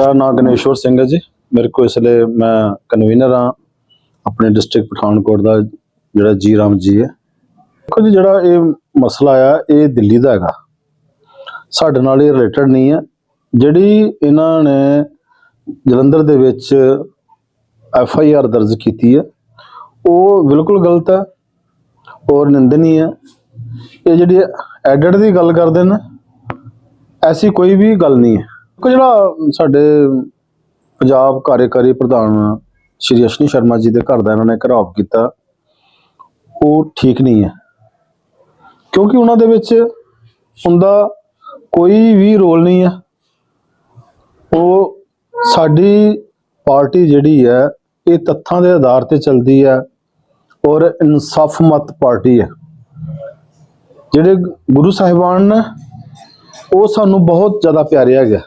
ਮੇਰਾ ਨਾਮ ਗਣੇਸ਼ਵਰ ਸਿੰਘ ਹੈ ਜੀ। ਮੇਰੇ ਕੋਲ ਇਸ ਲਈ ਮੈਂ ਕਨਵੀਨਰ ਹਾਂ ਆਪਣੇ ਡਿਸਟ੍ਰਿਕਟ ਪਠਾਨਕੋਟ ਦਾ, ਜਿਹੜਾ ਜੀ ਰਾਮ ਜੀ ਹੈ। ਦੇਖੋ ਜੀ, ਜਿਹੜਾ ਇਹ ਮਸਲਾ ਆ, ਇਹ ਦਿੱਲੀ ਦਾ ਹੈਗਾ। ਸਾਡੇ ਨਾਲ ਇਹ ਰਿਲੇਟਡ ਨਹੀਂ ਹੈ। ਜਿਹੜੀ ਇਹਨਾਂ ਨੇ ਜਲੰਧਰ ਦੇ ਵਿੱਚ ਐਫ ਆਈ ਆਰ ਦਰਜ ਕੀਤੀ ਹੈ, ਉਹ ਬਿਲਕੁਲ ਗਲਤ ਹੈ ਔਰ ਨਿੰਦਨੀ ਹੈ। ਇਹ ਜਿਹੜੀ ਐਡਿਟ ਦੀ ਗੱਲ ਕਰਦੇ ਨੇ, ਐਸੀ ਕੋਈ ਵੀ ਗੱਲ ਨਹੀਂ ਹੈ। ਕਿ ਜਿਹੜਾ ਸਾਡੇ ਪੰਜਾਬ ਕਾਰਜਕਾਰੀ ਪ੍ਰਧਾਨ ਸ਼੍ਰੀ ਅਸ਼ਨੀ ਸ਼ਰਮਾ ਜੀ ਦੇ ਘਰ ਦਾ ਇਹਨਾਂ ਨੇ ਘਰਾਵ ਕੀਤਾ, ਉਹ ਠੀਕ ਨਹੀਂ ਹੈ। ਕਿਉਂਕਿ ਉਹਨਾਂ ਦੇ ਵਿੱਚ ਉਹਦਾ ਕੋਈ ਵੀ ਰੋਲ ਨਹੀਂ ਹੈ। ਉਹ ਸਾਡੀ ਪਾਰਟੀ ਜਿਹੜੀ ਹੈ, ਇਹ ਤੱਥਾਂ ਦੇ ਆਧਾਰ ਤੇ ਚੱਲਦੀ ਹੈ ਔਰ ਇਨਸਾਫ ਮਤ ਪਾਰਟੀ ਹੈ। ਜਿਹੜੇ ਗੁਰੂ ਸਾਹਿਬਾਨ ਨੇ, ਉਹ ਸਾਨੂੰ ਬਹੁਤ ਜ਼ਿਆਦਾ ਪਿਆਰੇ ਹੈਗੇ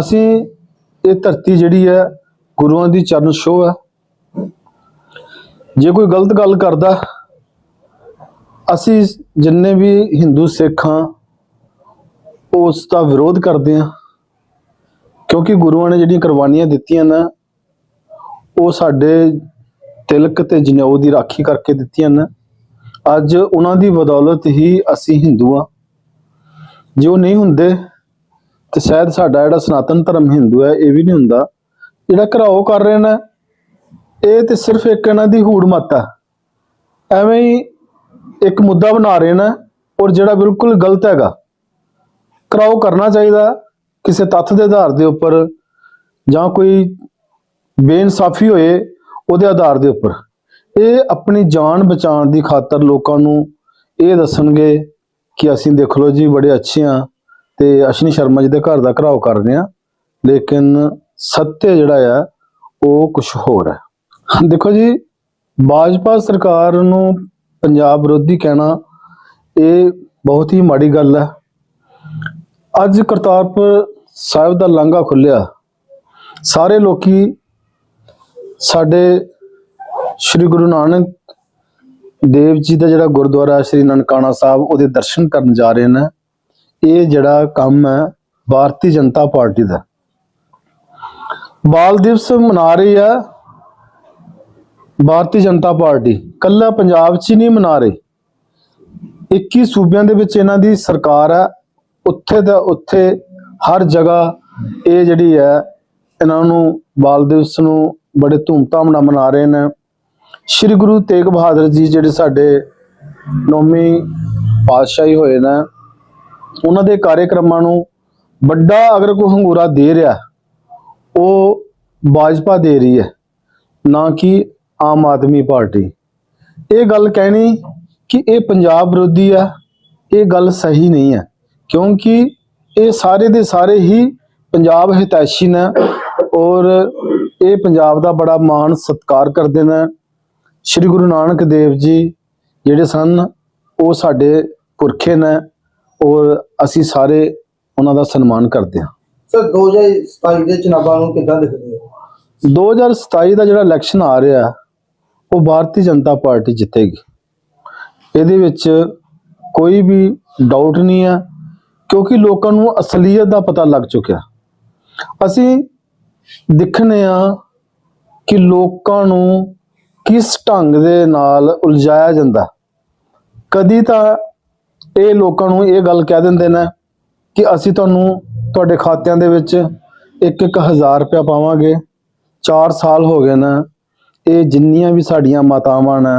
ਅਸੀਂ ਇਹ ਧਰਤੀ ਜਿਹੜੀ ਹੈ, ਗੁਰੂਆਂ ਦੀ ਚਰਨ ਛੋਹ ਹੈ। ਜੇ ਕੋਈ ਗਲਤ ਗੱਲ ਕਰਦਾ, ਅਸੀਂ ਜਿੰਨੇ ਵੀ ਹਿੰਦੂ ਸਿੱਖ ਹਾਂ, ਉਸ ਦਾ ਵਿਰੋਧ ਕਰਦੇ ਹਾਂ। ਕਿਉਂਕਿ ਗੁਰੂਆਂ ਨੇ ਜਿਹੜੀਆਂ ਕੁਰਬਾਨੀਆਂ ਦਿੱਤੀਆਂ ਨਾ, ਉਹ ਸਾਡੇ ਤਿਲਕ ਤੇ ਜਨੇਊ ਦੀ ਰਾਖੀ ਕਰਕੇ ਦਿੱਤੀਆਂ ਨੇ। ਅੱਜ ਉਹਨਾਂ ਦੀ ਬਦੌਲਤ ਹੀ ਅਸੀਂ ਹਿੰਦੂ ਹਾਂ। ਜੇ ਉਹ ਨਹੀਂ ਹੁੰਦੇ ਤੇ ਸ਼ਾਇਦ ਸਾਡਾ ਜਿਹੜਾ ਸਨਾਤਨ ਧਰਮ ਹਿੰਦੂ ਹੈ, ਇਹ ਵੀ ਨਹੀਂ ਹੁੰਦਾ। ਜਿਹੜਾ ਘਰਾਓ ਕਰ ਰਹੇ ਨੇ, ਇਹ ਤੇ ਸਿਰਫ ਇੱਕ ਇਹਨਾਂ ਦੀ ਹੂੜ ਮੱਤ ਹੈ। ਐਵੇਂ ਹੀ ਇੱਕ ਮੁੱਦਾ ਬਣਾ ਰਹੇ ਨੇ ਔਰ ਜਿਹੜਾ ਬਿਲਕੁਲ ਗਲਤ ਹੈਗਾ। ਘਰਾਓ ਕਰਨਾ ਚਾਹੀਦਾ ਕਿਸੇ ਤੱਥ ਦੇ ਆਧਾਰ ਦੇ ਉੱਪਰ ਜਾਂ ਕੋਈ ਬੇਇਨਸਾਫੀ ਹੋਏ ਉਹਦੇ ਆਧਾਰ ਦੇ ਉੱਪਰ। ਇਹ ਆਪਣੀ ਜਾਨ ਬਚਾਉਣ ਦੀ ਖਾਤਰ ਲੋਕਾਂ ਨੂੰ ਇਹ ਦੱਸਣਗੇ ਕਿ ਅਸੀਂ ਦੇਖ ਲਓ ਜੀ, ਬੜੇ ਅੱਛੇ ਆ ਤੇ ਅਸ਼ਨੀ ਸ਼ਰਮਾ ਜੀ ਦੇ ਘਰ ਦਾ ਘਰਾਓ ਕਰ ਰਹੇ ਆ ਲੇਕਿਨ ਸੱਤਿਆ ਜਿਹੜਾ ਆ, ਉਹ ਕੁਝ ਹੋਰ ਹੈ। ਦੇਖੋ ਜੀ ਭਾਜਪਾ ਸਰਕਾਰ ਨੂੰ ਪੰਜਾਬ ਵਿਰੋਧੀ ਕਹਿਣਾ ਇਹ ਬਹੁਤ ਹੀ ਮਾੜੀ ਗੱਲ ਹੈ। ਅੱਜ ਕਰਤਾਰਪੁਰ ਸਾਹਿਬ ਦਾ ਲਾਂਘਾ ਖੁੱਲਿਆ ਸਾਰੇ ਲੋਕੀ ਸਾਡੇ ਸ੍ਰੀ ਗੁਰੂ ਨਾਨਕ ਦੇਵ ਜੀ ਦਾ ਜਿਹੜਾ ਗੁਰਦੁਆਰਾ ਸ੍ਰੀ ਨਨਕਾਣਾ ਸਾਹਿਬ, ਉਹਦੇ ਦਰਸ਼ਨ ਕਰਨ ਜਾ ਰਹੇ ਨੇ। ਇਹ ਜਿਹੜਾ ਕੰਮ ਹੈ, ਭਾਰਤੀ ਜਨਤਾ ਪਾਰਟੀ ਦਾ। ਬਾਲ ਦਿਵਸ ਮਨਾ ਰਹੀ ਹੈ ਭਾਰਤੀ ਜਨਤਾ ਪਾਰਟੀ। ਕੱਲਾ ਪੰਜਾਬ 'ਚ ਹੀ ਨਹੀਂ ਮਨਾ ਰਹੀ। 21 ਸੂਬਿਆਂ ਦੇ ਵਿੱਚ ਇਹਨਾਂ ਦੀ ਸਰਕਾਰ ਹੈ। ਉੱਥੇ ਦਾ ਉੱਥੇ ਹਰ ਜਗ੍ਹਾ ਇਹ ਜਿਹੜੀ ਹੈ, ਇਹਨਾਂ ਨੂੰ ਬਾਲ ਦਿਵਸ ਨੂੰ ਬੜੇ ਧੂਮਧਾਮ ਨਾਲ ਮਨਾ ਰਹੇ ਨੇ। ਸ਼੍ਰੀ ਗੁਰੂ ਤੇਗ ਬਹਾਦਰ ਜੀ ਜਿਹੜੇ ਸਾਡੇ ਨੌਵੀਂ ਪਾਤਸ਼ਾਹੀ ਹੋਏ ਨੇ ਉਹਨਾਂ ਦੇ ਕਾਰਜਕ੍ਰਮਾਂ ਨੂੰ ਵੱਡਾ ਅਗਰ ਕੋਈ ਹੰਗੂਰਾ ਦੇ ਰਿਹਾ, ਉਹ ਭਾਜਪਾ ਦੇ ਰਹੀ ਹੈ, ਨਾ ਕਿ ਆਮ ਆਦਮੀ ਪਾਰਟੀ। ਇਹ ਗੱਲ ਕਹਿਣੀ ਕਿ ਇਹ ਪੰਜਾਬ ਵਿਰੋਧੀ ਆ, ਇਹ ਗੱਲ ਸਹੀ ਨਹੀਂ ਹੈ, ਕਿਉਂਕਿ ਇਹ ਸਾਰੇ ਦੇ ਸਾਰੇ ਹੀ ਪੰਜਾਬ ਹਿਤੈਸ਼ੀ ਨੇ ਔਰ ਇਹ ਪੰਜਾਬ ਦਾ ਬੜਾ ਮਾਣ ਸਤਿਕਾਰ ਕਰਦੇ ਨੇ। ਸ੍ਰੀ ਗੁਰੂ ਨਾਨਕ ਦੇਵ ਜੀ ਜਿਹੜੇ ਸਨ, ਉਹ ਸਾਡੇ ਪੁਰਖੇ ਨੇ। ਔਰ ਅਸੀਂ ਸਾਰੇ ਉਹਨਾਂ ਦਾ ਸਨਮਾਨ ਕਰਦੇ ਹਾਂ। ਸਰ 2027 ਦੇ ਚੁਣਾਵਾਂ ਨੂੰ ਕਿੱਦਾਂ ਦੇਖਦੇ ਹੋ? 2027 ਦਾ ਜਿਹੜਾ ਇਲੈਕਸ਼ਨ ਆ ਰਿਹਾ ਉਹ ਭਾਰਤੀ ਜਨਤਾ ਪਾਰਟੀ ਜਿੱਤੇਗੀ। ਇਹਦੇ ਵਿੱਚ ਕੋਈ ਵੀ ਡਾਊਟ ਨਹੀਂ ਹੈ ਕਿਉਂਕਿ ਲੋਕਾਂ ਨੂੰ ਅਸਲੀਅਤ ਦਾ ਪਤਾ ਲੱਗ ਚੁੱਕਿਆ। ਅਸੀਂ ਦਿਖਨੇ ਆ ਕਿ ਲੋਕਾਂ ਨੂੰ ਕਿਸ ਢੰਗ ਦੇ ਨਾਲ ਉਲਝਾਇਆ ਜਾਂਦਾ। ਕਦੀ ਤਾਂ ਇਹ ਲੋਕਾਂ ਨੂੰ ਇਹ ਗੱਲ ਕਹਿ ਦਿੰਦੇ ਨੇ ਕਿ ਅਸੀਂ ਤੁਹਾਨੂੰ ਤੁਹਾਡੇ ਖਾਤਿਆਂ ਦੇ ਵਿੱਚ ਇੱਕ ਇੱਕ ਹਜ਼ਾਰ ਰੁਪਇਆ ਪਾਵਾਂਗੇ। 4 ਸਾਲ ਹੋ ਗਏ ਨੇ। ਇਹ ਜਿੰਨੀਆਂ ਵੀ ਸਾਡੀਆਂ ਮਾਤਾਵਾਂ ਨੇ,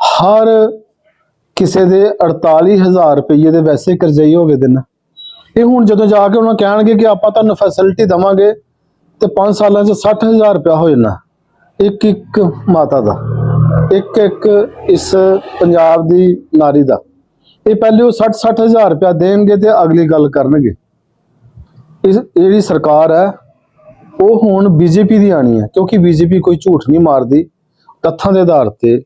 ਹਰ ਕਿਸੇ ਦੇ 48000 ਰੁਪਏ ਦੇ ਵੈਸੇ ਕਰਜ਼ਈ ਹੋ ਗਏ ਦੇ ਨੇ ਇਹ ਹੁਣ ਜਦੋਂ ਜਾ ਕੇ ਉਹਨਾਂ ਕਹਿਣਗੇ ਕਿ ਆਪਾਂ ਤੁਹਾਨੂੰ ਫੈਸਿਲਿਟੀ ਦਵਾਂਗੇ, ਤੇ 5 ਸਾਲਾਂ 'ਚ 60000 ਰੁਪਇਆ ਹੋ ਜਾਣਾ। ਇੱਕ ਇੱਕ ਮਾਤਾ ਦਾ, ਇੱਕ ਇੱਕ ਇਸ ਪੰਜਾਬ ਦੀ ਨਾਰੀ ਦਾ। ਇਹ ਪਹਿਲੇ ਉਹ 60 60000 ਰੁਪਇਆ ਦੇਣਗੇ ਤੇ ਅਗਲੀ ਗੱਲ ਕਰਨਗੇ। ਇਸ ਜਿਹੜੀ ਸਰਕਾਰ ਹੈ ਉਹ ਹੁਣ ਬੀਜੇਪੀ ਦੀ ਆਣੀ ਹੈ ਕਿਉਂਕਿ ਬੀਜੇਪੀ ਕੋਈ ਝੂਠ ਨਹੀਂ ਮਾਰਦੀ ਤੱਥਾਂ ਦੇ ਆਧਾਰ ਤੇ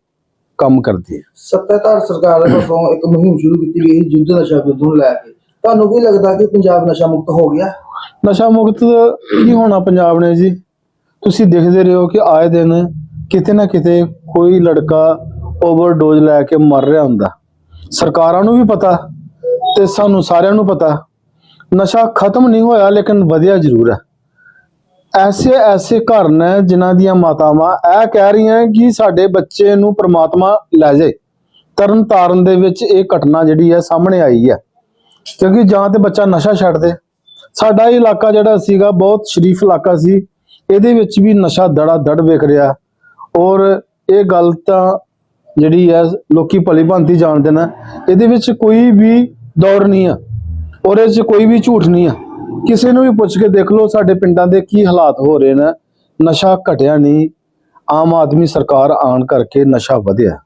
ਕੰਮ ਕਰਦੀ ਹੈ। ਸੱਤਾਧਾਰ ਸਰਕਾਰ ਦੇ ਵੱਲੋਂ ਇੱਕ ਮੁਹਿੰਮ ਸ਼ੁਰੂ ਕੀਤੀ ਗਈ ਯੁੱਧ ਨਸ਼ਾ ਵਿਰੁੱਧ ਨੂੰ ਲੈ ਕੇ। ਤੁਹਾਨੂੰ ਕੀ ਲੱਗਦਾ ਕਿ ਪੰਜਾਬ ਨਸ਼ਾ ਮੁਕਤ ਹੋ ਗਿਆ? ਨਸ਼ਾ ਮੁਕਤ ਕੀ ਹੋਣਾ ਪੰਜਾਬ ਨੇ ਜੀ। ਤੁਸੀਂ ਦੇਖਦੇ ਰਹੋ ਕਿ ਆਏ ਦਿਨ ਕਿਤੇ ਨਾ ਕਿਤੇ ਕੋਈ ਲੜਕਾ ਓਵਰਡੋਜ਼ ਲੈ ਕੇ ਮਰ ਰਿਹਾ ਹੁੰਦਾ। ਸਰਕਾਰਾਂ ਨੂੰ ਵੀ ਪਤਾ ਤੇ ਸਾਨੂੰ ਸਾਰਿਆਂ ਨੂੰ ਪਤਾ। ਨਸ਼ਾ ਖਤਮ ਨਹੀਂ ਹੋਇਆ, ਲੇਕਿਨ ਵਧਿਆ ਜ਼ਰੂਰ ਹੈ। ਐਸੇ ਐਸੇ ਘਰ ਨੇ ਜਿਨ੍ਹਾਂ ਦੀਆਂ ਮਾਤਾਵਾਂ ਇਹ ਕਹਿ ਰਹੀਆਂ ਕਿ ਸਾਡੇ ਬੱਚੇ ਨੂੰ ਪ੍ਰਮਾਤਮਾ ਲੈ ਜਾਏ ਤਰਨ ਤਾਰਨ ਦੇ ਵਿੱਚ ਇਹ ਘਟਨਾ ਜਿਹੜੀ ਹੈ ਸਾਹਮਣੇ ਆਈ ਹੈ। ਕਿਉਂਕਿ ਜਾਂ ਤੇ ਬੱਚਾ ਨਸ਼ਾ ਛੱਡ ਦੇ। ਸਾਡਾ ਇਹ ਇਲਾਕਾ ਜਿਹੜਾ ਸੀਗਾ, ਬਹੁਤ ਸ਼ਰੀਫ ਇਲਾਕਾ ਸੀ। ਇਹਦੇ ਵਿੱਚ ਵੀ ਨਸ਼ਾ ਦੜਾ ਦੜ ਵਿਕ ਰਿਹਾ। ਔਰ ਇਹ ਗੱਲ ਤਾਂ ਜਿਹੜੀ ਹੈ ਲੋਕੀ ਭਲੀ ਭਾਂਤੀ ਜਾਣਦੇ ਨੇ, ਇਹਦੇ ਵਿੱਚ ਕੋਈ ਵੀ ਦੌੜ ਨਹੀਂ ਆ ਉਹਦੇ ਇਹ 'ਚ ਕੋਈ ਵੀ ਝੂਠ ਨਹੀਂ ਆ। ਕਿਸੇ ਨੂੰ ਵੀ ਪੁੱਛ ਕੇ ਦੇਖ ਲਓ, ਸਾਡੇ ਪਿੰਡਾਂ ਦੇ ਕੀ ਹਾਲਾਤ ਹੋ ਰਹੇ ਨੇ, ਨਸ਼ਾ ਘਟਿਆ ਨਹੀਂ, ਆਮ ਆਦਮੀ ਸਰਕਾਰ ਆਣ ਕਰਕੇ ਨਸ਼ਾ ਵਧਿਆ।